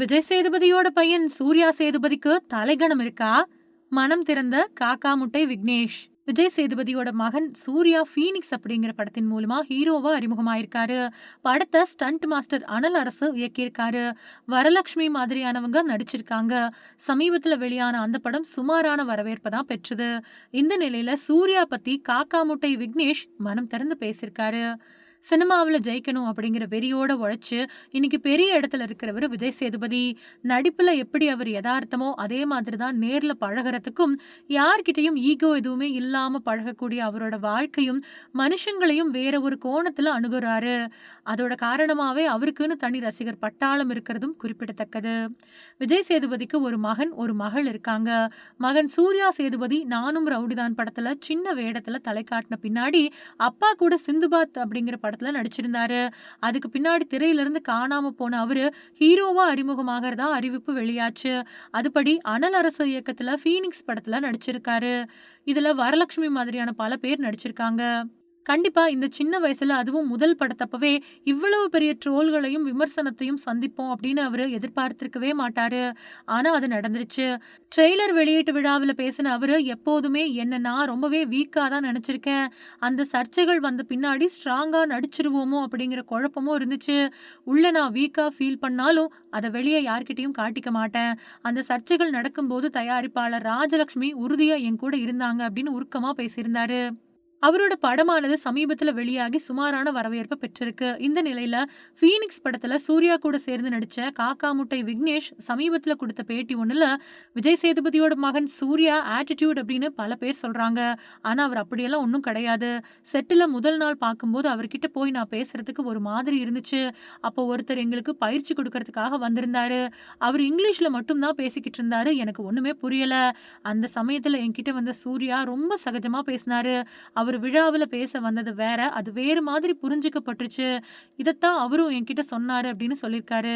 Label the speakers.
Speaker 1: விஜய் சேதுபதியோட பையன் சூர்யா சேதுபதிக்கு தலைகணம் இருக்கா? மனம் திறந்த காக்கா முட்டை விக்னேஷ். விஜய் சேதுபதியோட மகன் சூர்யா ஃபீனிக்ஸ் அப்படிங்கிற படத்தின் மூலமா ஹீரோவா அறிமுகமாயிருக்காரு. படத்தை ஸ்டண்ட் மாஸ்டர் அனல் அரசு இயக்கியிருக்காரு. வரலட்சுமி மாதிரியானவங்க நடிச்சிருக்காங்க. சமீபத்துல வெளியான அந்த படம் சுமாரான வரவேற்பை தான் பெற்றது. இந்த நிலையில சூர்யா பத்தி காக்கா முட்டை விக்னேஷ் மனம் திறந்து பேசியிருக்காரு. சினிமாவில் ஜெயிக்கணும் அப்படிங்கிற வெறியோட உழைச்சு இன்னைக்கு பெரிய இடத்துல இருக்கிறவர் விஜய் சேதுபதி. நடிப்புல எப்படி அவர் யதார்த்தமோ அதே மாதிரி தான் நேர்ல பழகுறதுக்கும் யார்கிட்டயும் ஈகோ எதுவுமே இல்லாம பழகக்கூடிய அவரோட வாழ்க்கையும் மனுஷங்களையும் வேற ஒரு கோணத்தில் அணுகுறாரு. அதோட காரணமாவே அவருக்குன்னு தனி ரசிகர் பட்டாளம் இருக்கிறதும் குறிப்பிடத்தக்கது. விஜய் சேதுபதிக்கு ஒரு மகன் ஒரு மகள் இருக்காங்க. மகன் சூர்யா சேதுபதி நானும் ரவுடிதான் படத்துல சின்ன வேடத்துல தலை காட்டின பின்னாடி அப்பா கூட சிந்துபாத் அப்படிங்கிற படத்தில் நடிச்சிருந்தாரு. அதுக்கு பின்னாடி திரையிலிருந்து காணாமல் போன அவர் ஹீரோவாக அறிமுகமாகறதா அறிவிப்பு வெளியாச்சு. அதுபடி அனல் அரசு இயக்கத்தில் ஃபீனிக்ஸ் படத்தில் நடிச்சிருக்காரு. இதில் வரலட்சுமி மாதிரியான பல பேர் நடிச்சிருக்காங்க. கண்டிப்பாக இந்த சின்ன வயசில் அதுவும் முதல் படத்தப்பவே இவ்வளவு பெரிய ட்ரோல்களையும் விமர்சனத்தையும் சந்திப்போம் அப்படின்னு அவர் எதிர்பார்த்திருக்கவே மாட்டார். ஆனால் அது நடந்துருச்சு. ட்ரெய்லர் வெளியீட்டு விழாவில் பேசின அவர் எப்போதுமே என்ன நான் ரொம்பவே வீக்காக தான் நினச்சிருக்கேன் அந்த சர்ச்சைகள் வந்த பின்னாடி ஸ்ட்ராங்காக நடிச்சிருவோமோ அப்படிங்கிற குழப்பமும் இருந்துச்சு. உள்ளே நான் வீக்காக ஃபீல் பண்ணாலும் அதை வெளியே யார்கிட்டையும் காட்டிக்க மாட்டேன். அந்த சர்ச்சைகள் நடக்கும்போது தயாரிப்பாளர் ராஜலக்ஷ்மி உறுதியாக என் கூட இருந்தாங்க அப்படின்னு உருக்கமாக பேசியிருந்தாரு. அவரோட படமானது சமீபத்தில் வெளியாகி சுமாரான வரவேற்பு பெற்றிருக்கு. இந்த நிலையில ஃபீனிக்ஸ் படத்துல சூர்யா கூட சேர்ந்து நடிச்ச காக்கா முட்டை விக்னேஷ் சமீபத்தில் கொடுத்த பேட்டி ஒன்றுல விஜய் சேதுபதியோட மகன் சூர்யா ஆட்டிடியூட் அப்படின்னு பல பேர் சொல்றாங்க. ஆனா அவர் அப்படியெல்லாம் ஒன்றும் கிடையாது. செட்டில் முதல் நாள் பார்க்கும்போது அவர்கிட்ட போய் நான் பேசுறதுக்கு ஒரு மாதிரி இருந்துச்சு. அப்போ ஒருத்தர் எங்களுக்கு பயிற்சி கொடுக்கறதுக்காக வந்திருந்தாரு. அவர் இங்கிலீஷ்ல மட்டும்தான் பேசிக்கிட்டு இருந்தாரு. எனக்கு ஒண்ணுமே புரியல. அந்த சமயத்துல என்கிட்ட வந்த சூர்யா ரொம்ப சகஜமா பேசினாரு. அவர் விழாவில் பேச வந்தது வேற. அது வேறு மாதிரி புரிஞ்சுக்கப்பட்டுருச்சு இதைத்தான் அவரும் என்கிட்ட சொன்னார் அப்படின்னு சொல்லியிருக்காரு